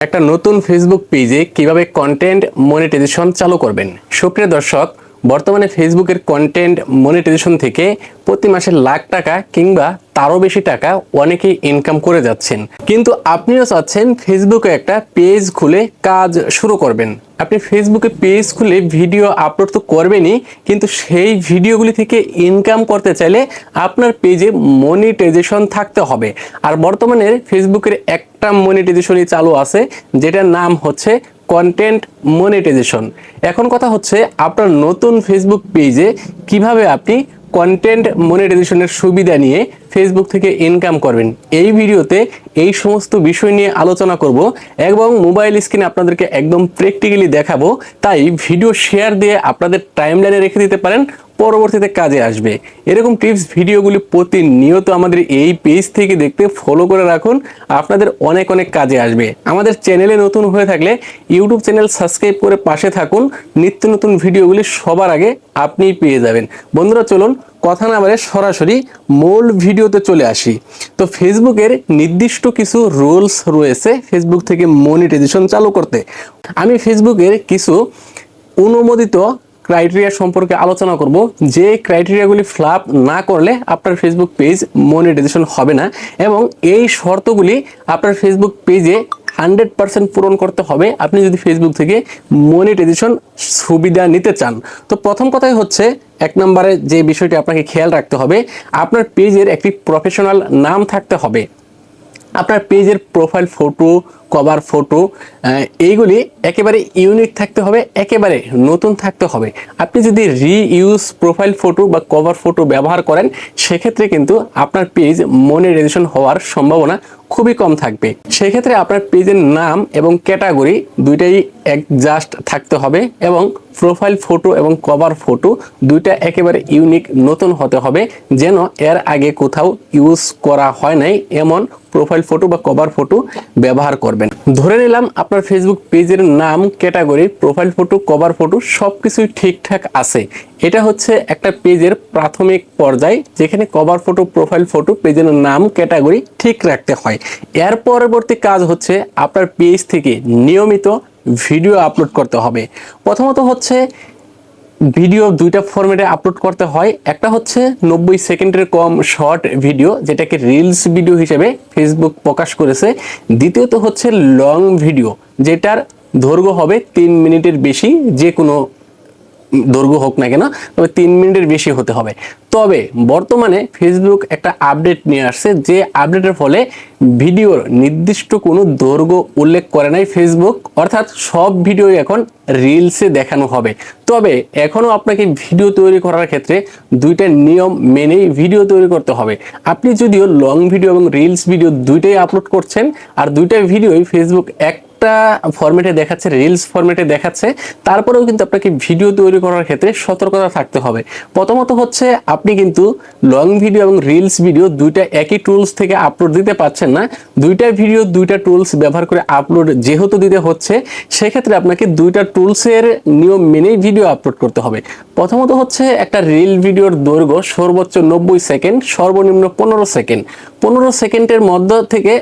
একটা নতুন ফেসবুক পেজে কীভাবে কন্টেন্ট মনিটাইজেশন চালু করবেন। সুপ্রিয় দর্শক বর্তমানে ফেসবুকের কন্টেন্ট মনিটাইজেশন থেকে প্রতি মাসে লাখ টাকা কিংবা তারও বেশি টাকা অনেকেই ইনকাম করে যাচ্ছেন। কিন্তু আপনিও চাচ্ছেন ফেসবুকে একটা পেজ খুলে কাজ শুরু করবেন। আপনি ফেসবুকে পেজ খুলে ভিডিও আপলোড তো করবেনই, কিন্তু সেই ভিডিওগুলি থেকে ইনকাম করতে চাইলে আপনার পেজে মনিটাইজেশন থাকতে হবে। আর বর্তমানে ফেসবুকের একটা মনিটাইজেশনই চালু আছে, যেটার নাম হচ্ছে কন্টেন্ট মনিটাইজেশন এখন কথা হচ্ছে আপনার নতুন ফেসবুক পেজে কীভাবে আপনি কন্টেন্ট মনিটাইজেশনের সুবিধা নিয়ে ফেসবুক থেকে ইনকাম করবেন। এই ভিডিওতে এই সমস্ত বিষয় নিয়ে আলোচনা করব এবং মোবাইল স্ক্রিনে আপনাদেরকে একদম প্র্যাকটিক্যালি দেখাবো। তাই ভিডিও শেয়ার দিয়ে আপনাদের টাইমলাইনে রেখে দিতে পারেন, পরবর্তীতে কাজে আসবে। এরকম টিপস ভিডিওগুলি প্রতিনিয়ত আমাদের এই পেজ থেকে দেখতে ফলো করে রাখুন, আপনাদের অনেক অনেক কাজে আসবে। আমাদের চ্যানেলে নতুন হয়ে থাকলে ইউটিউব চ্যানেল সাবস্ক্রাইব করে পাশে থাকুন, নিত্য নতুন ভিডিওগুলি সবার আগে আপনিই পেয়ে যাবেন। বন্ধুরা, চলুন কথা না বলে সরাসরি মূল ভিডিওতে চলে আসি। তো ফেসবুকের নির্দিষ্ট কিছু রুলস রয়েছে ফেসবুক থেকে মনিটাইজেশন চালু করতে। আমি ফেসবুকের কিছু অনুমোদিত ক্রাইটেরিয়া সম্পর্কে আলোচনা করব। যে ক্রাইটেরিয়াগুলি ফ্লাপ না করলে আপনার ফেসবুক পেজ মনিটাইজেশন হবে না এবং এই শর্তগুলি আপনার ফেসবুক পেজে হান্ড্রেড পার্সেন্ট পূরণ করতে হবে। আপনি যদি ফেসবুক থেকে মনিটাইজেশন সুবিধা নিতে চান। তো প্রথম কথাই হচ্ছে এক নম্বরে যে বিষয়টি আপনাকে খেয়াল রাখতে হবে, আপনার পেজের একটি প্রফেশনাল নাম থাকতে হবে। আপনার পেজের প্রোফাইল ফটো কভার ফটো এইগুলি একেবারে ইউনিক থাকতে হবে, একেবারে নতুন থাকতে হবে। আপনি যদি রিইউজ প্রোফাইল ফটো বা কভার ফটো ব্যবহার করেন, সেক্ষেত্রে কিন্তু আপনার পেজ মনিটাইজেশন হওয়ার সম্ভাবনা খুবই কম থাকবে। সেক্ষেত্রে আপনার পেজের নাম এবং ক্যাটাগরি দুইটাই জাস্ট থাকতে হবে এবং প্রোফাইল ফটো এবং কভার ফটো দুইটা একেবারে ইউনিক নতুন হতে হবে, যেন এর আগে কোথাও ইউজ করা হয় নাই এমন প্রোফাইল ফটো বা কভার ফটো ব্যবহার করবেন ধরে নিলাম আপনার ফেসবুক পেজের নাম category profile photo cover photo সব কিছুই ঠিকঠাক আছে। এটা হচ্ছে একটা পেজের প্রাথমিক পর্যায়, যেখানে কভার ফটো প্রোফাইল ফটো পেজের নাম ক্যাটাগরি ঠিক রাখতে হয়। এর পরবর্তী কাজ হচ্ছে আপনার পেজ থেকে নিয়মিত ভিডিও আপলোড করতে হবে। প্রথমত হচ্ছে ভিডিও দুইটা ফরম্যাটে আপলোড করতে হয়। একটা হচ্ছে নব্বই সেকেন্ডের কম শর্ট ভিডিও যেটাকে রিলস ভিডিও হিসেবে ফেসবুক প্রকাশ করেছে। দ্বিতীয়ত হচ্ছে লং ভিডিও যেটার দৈর্ঘ্য হবে তিন মিনিটের বেশি যে কোনো দৈর্ঘ্য হোক না কেন, তবে তিন মিনিটের বেশি হতে হবে। তবে বর্তমানে ফেসবুক একটা আপডেট নিয়ে আসছে, যে আপডেটের ফলে ভিডিওর নির্দিষ্ট কোনো দৈর্ঘ্য উল্লেখ করে নাই ফেসবুক অর্থাৎ সব ভিডিও এখন রিলসে দেখানো হবে। তবে এখনও আপনাকে ভিডিও তৈরি করার ক্ষেত্রে দুইটা নিয়ম মেনেই ভিডিও তৈরি করতে হবে। আপনি যদিও লং ভিডিও এবং রিলস ভিডিও দুইটাই আপলোড করছেন, আর দুইটা ভিডিওই ফেসবুক এক একটা ফরম্যাটে দেখাচ্ছে রিলস ফরম্যাটে দেখাচ্ছে, তারপরেও কিন্তু আপনাকে ভিডিও তৈরি করার ক্ষেত্রে সতর্কতা থাকতে হবে। প্রথমত হচ্ছে, আপনি কিন্তু লং ভিডিও এবং রিলস ভিডিও দুইটা একই টুলস থেকে আপলোড দিতে পারছেন না। দুইটা ভিডিও দুইটা টুলস ব্যবহার করে আপলোড যেহেতু দিতে হচ্ছে, সেক্ষেত্রে আপনাকে দুইটা টুলসের নিয়ম মেনেই ভিডিও আপলোড করতে হবে। প্রথমত হচ্ছে, একটা রিল ভিডিওর দৈর্ঘ্য সর্বোচ্চ নব্বই সেকেন্ড সর্বনিম্ন পনেরো সেকেন্ড পনেরো সেকেন্ডের মধ্য থেকে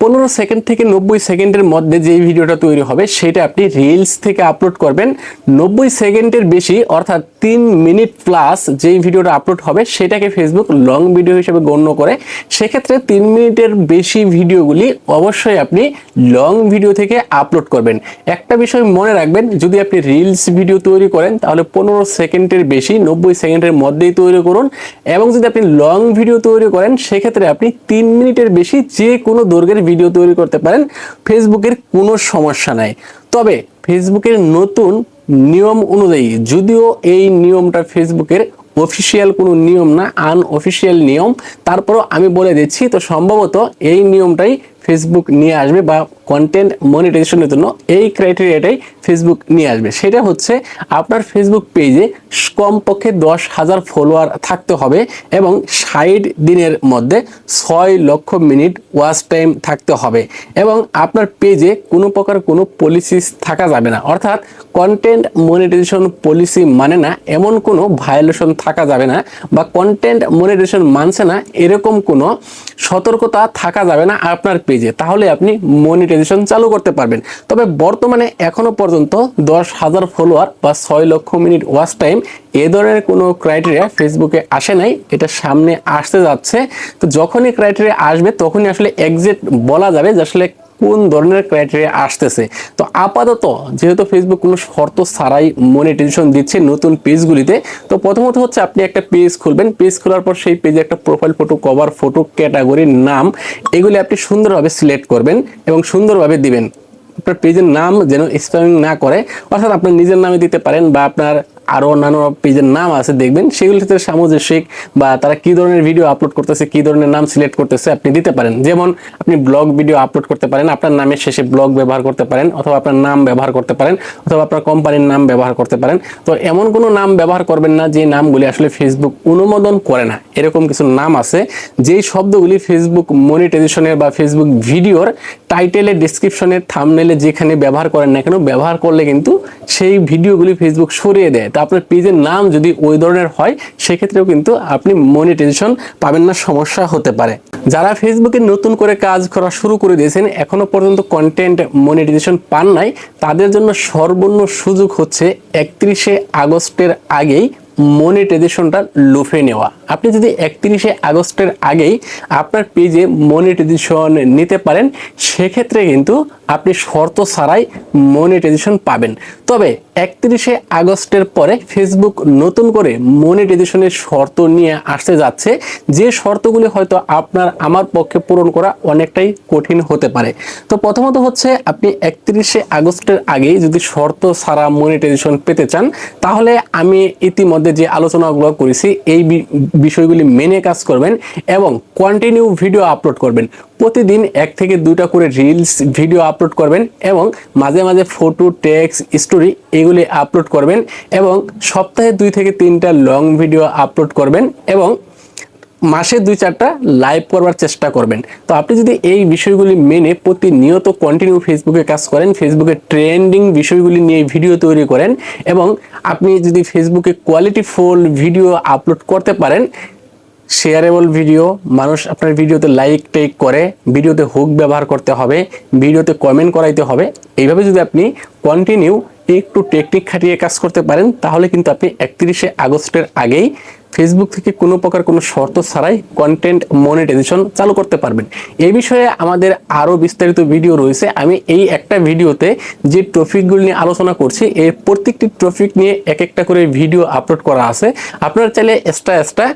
পনেরো সেকেন্ড থেকে নব্বই সেকেন্ডের মধ্যে যে ভিডিওটা তৈরি হবে, সেটা আপনি রিলস থেকে আপলোড করবেন। নব্বই সেকেন্ডের বেশি, অর্থাৎ তিন মিনিট প্লাস যেই ভিডিওটা আপলোড হবে, সেটাকে ফেসবুক লং ভিডিও হিসেবে গণ্য করে। সেক্ষেত্রে তিন মিনিটের বেশি ভিডিওগুলি অবশ্যই আপনি লং ভিডিও থেকে আপলোড করবেন। একটা বিষয় মনে রাখবেন, যদি আপনি রিলস ভিডিও তৈরি করেন, তাহলে পনেরো সেকেন্ডের বেশি, নব্বই সেকেন্ডের মধ্যেই তৈরি করুন। এবং যদি আপনি লং ভিডিও তৈরি করেন, সেক্ষেত্রে আপনি তিন মিনিটের বেশি যে কোনো দৈর্ঘ্যের ভিডিও তৈরি করতে পারেন ফেসবুকের কোনো সমস্যা নাই। তবে ফেসবুকের নতুন নিয়ম অনুযায়ী, যদিও এই নিয়মটা ফেসবুকের অফিসিয়াল কোনো নিয়ম না আনঅফিসিয়াল নিয়ম, তারপরও আমি বলে দিচ্ছি, তো সম্ভবত এই নিয়মটাই ফেসবুক নিয়ে আসবে বা কন্টেন্ট মনিটাইজেশনের জন্য এই ক্রাইটেরিয়াটাই ফেসবুক নিয়ে আসবে। সেটা হচ্ছে আপনার ফেসবুক পেজে কমপক্ষে দশ হাজার ফলোয়ার থাকতে হবে এবং ষাট দিনের মধ্যে ছয় লক্ষ মিনিট ওয়াচ টাইম থাকতে হবে এবং আপনার পেজে কোনো প্রকার কোনো পলিসি থাকা যাবে না। অর্থাৎ কন্টেন্ট মনিটাইজেশন পলিসি মানে না এমন কোনো ভায়োলেশন থাকা যাবে না বা কন্টেন্ট মনিটাইজেশন মানছে না এরকম কোনো সতর্কতা থাকা যাবে না আপনার পেজে তাহলে আপনি মনিটাইজেশন চালু করতে পারবেন। তবে বর্তমানে এখনও পর্যন্ত দশ হাজার ফলোয়ার বা ছয় লক্ষ মিনিট ওয়াচ টাইম এ ধরনের কোনো ক্রাইটেরিয়া ফেসবুকে আসে নাই, এটা সামনে আসতে যাচ্ছে। তো যখনই ক্রাইটেরিয়া আসবে, তখনই আসলে এক্সিট বলা যাবে যে আসলে কোন ধরনের ক্রাইটেরিয়া আসতেছে? তো আপাতত যেহেতু ফেসবুক কোনো শর্ত ছাড়াই মনিটাইজেশন দিচ্ছে নতুন পেজগুলিতে, তো প্রথমত হচ্ছে আপনি একটা পেজ খুলবেন। পেজ খোলার পর সেই পেজে একটা প্রোফাইল ফটো কভার ফটো ক্যাটাগরির নাম, এগুলি আপনি সুন্দরভাবে সিলেক্ট করবেন এবং সুন্দরভাবে দিবেন। আপনার পেজের নাম যেন স্প্যামিং না করে, অর্থাৎ আপনার নিজের নামে দিতে পারেন বা আপনার আরও অন্যান্য পেজের নাম আছে, দেখবেন। সেগুলির ক্ষেত্রে সামঞ্জস্যিক বা তারা কি ধরনের ভিডিও আপলোড করতেছে, কি ধরনের নাম সিলেক্ট করতেছে, আপনি দিতে পারেন। যেমন, আপনি ব্লগ ভিডিও আপলোড করতে পারেন, আপনার নামের শেষে ব্লগ ব্যবহার করতে পারেন, অথবা আপনার নাম ব্যবহার করতে পারেন, অথবা আপনার কোম্পানির নাম ব্যবহার করতে পারেন। তো এমন কোনো নাম ব্যবহার করবেন না, যে নামগুলি আসলে ফেসবুক অনুমোদন করে না। এরকম কিছু নাম আছে, যেই শব্দগুলি ফেসবুক মনিটাইজেশনের বা ফেসবুক ভিডিওর টাইটেলে ডিসক্রিপশনের থামনেলে যেখানে ব্যবহার করেন না কেন, ব্যবহার করলে কিন্তু সেই ভিডিওগুলি ফেসবুক সরিয়ে দেয়। তো আপনার পেজের নাম যদি ওই ধরনের হয়, সেক্ষেত্রেও কিন্তু আপনি মনিটাইজেশন পাবেন না, সমস্যা হতে পারে। যারা ফেসবুকে নতুন করে কাজ করা শুরু করে দিয়েছেন, এখনও পর্যন্ত কন্টেন্ট মনিটাইজেশন পান নাই, তাদের জন্য সর্বর্ণ সুযোগ হচ্ছে একত্রিশে আগস্টের আগেই মনিটাইজেশনটা লুফে নেওয়া। আপনি যদি একত্রিশে আগস্টের আগেই আপনার পেজে মনিটাইজেশন নিতে পারেন, সেক্ষেত্রে কিন্তু আপনি শর্ত ছাড়াই মনিটাইজেশন পাবেন। তবে একত্রিশে আগস্টের পরে ফেসবুক নতুন করে মনিটাইজেশনের শর্ত নিয়ে আসতে যাচ্ছে। যে শর্তগুলি হয়তো আপনার আমার পক্ষে পূরণ করা অনেকটাই কঠিন হতে পারে। তো প্রথমত হচ্ছে, আপনি একত্রিশে আগস্টের আগেই যদি শর্ত ছাড়া মনিটাইজেশন পেতে চান, তাহলে আমি ইতিমধ্যে যে আলোচনাগুলো করেছি, এই বিষয়গুলি মেনে কাজ করবেন এবং কন্টিনিউ ভিডিও আপলোড করবেন। প্রতিদিন এক থেকে দুটা করে রিলস ভিডিও আপলোড করবেন এবং মাঝে মাঝে ফটো টেক্সট স্টোরি এগুলি আপলোড করবেন এবং সপ্তাহে দুই থেকে তিনটা লং ভিডিও আপলোড করবেন এবং মাসে দুই চারটা লাইভ করবার চেষ্টা করবেন। তো আপনি যদি এই বিষয়গুলি মেনে প্রতিনিয়ত কন্টিনিউ ফেসবুকে কাজ করেন ফেসবুকে ট্রেন্ডিং বিষয়গুলি নিয়ে ভিডিও তৈরি করেন এবং আপনি যদি ফেসবুকে কোয়ালিটি ফুল ভিডিও আপলোড করতে পারেন শেয়ারেবল ভিডিও মানুষ আপনার ভিডিওতে লাইক টেক করে ভিডিওতে হুক ব্যবহার করতে হবে ভিডিওতে কমেন্ট করাইতে হবে। এইভাবে যদি আপনি কন্টিনিউ একটু টেকনিক খাটিয়ে কাজ করতে পারেন, তাহলে কিন্তু আপনি একত্রিশে আগস্টের আগেই ফেসবুক থেকে কোনো প্রকার কোনো শর্ত ছাড়াই কন্টেন্ট মনিটাইজেশন চালু করতে পারবেন। এই বিষয়ে আমাদের আরও বিস্তারিত ভিডিও রয়েছে। আমি এই একটা ভিডিওতে যে টপিকগুলি নিয়ে আলোচনা করছি, এর প্রত্যেকটি টপিক নিয়ে এক একটা করে ভিডিও আপলোড করা আছে। আপনারা চাইলে এক্সট্রা এক্সট্রা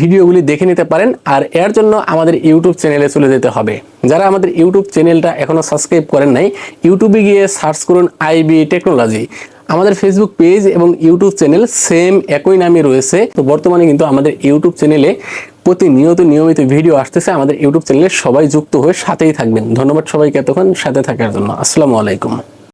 ভিডিওগুলি দেখে নিতে পারেন আর এর জন্য আমাদের ইউটিউব চ্যানেলে চলে যেতে হবে। যারা আমাদের ইউটিউব চ্যানেলটা এখনও সাবস্ক্রাইব করেন নাই, ইউটিউবে গিয়ে সার্চ করুন আইবি টেকনোলজি। আমাদের ফেসবুক পেজ এবং ইউটিউব চ্যানেল সেম একই নামে রয়েছে। তো বর্তমানে কিন্তু আমাদের ইউটিউব চ্যানেলে প্রতিনিয়ত নিয়মিত ভিডিও আসতেছে। আমাদের ইউটিউব চ্যানেলে সবাই যুক্ত হয়ে সাথেই থাকবেন। ধন্যবাদ সবাইকে এতক্ষণ সাথে থাকার জন্য। আসসালামু আলাইকুম।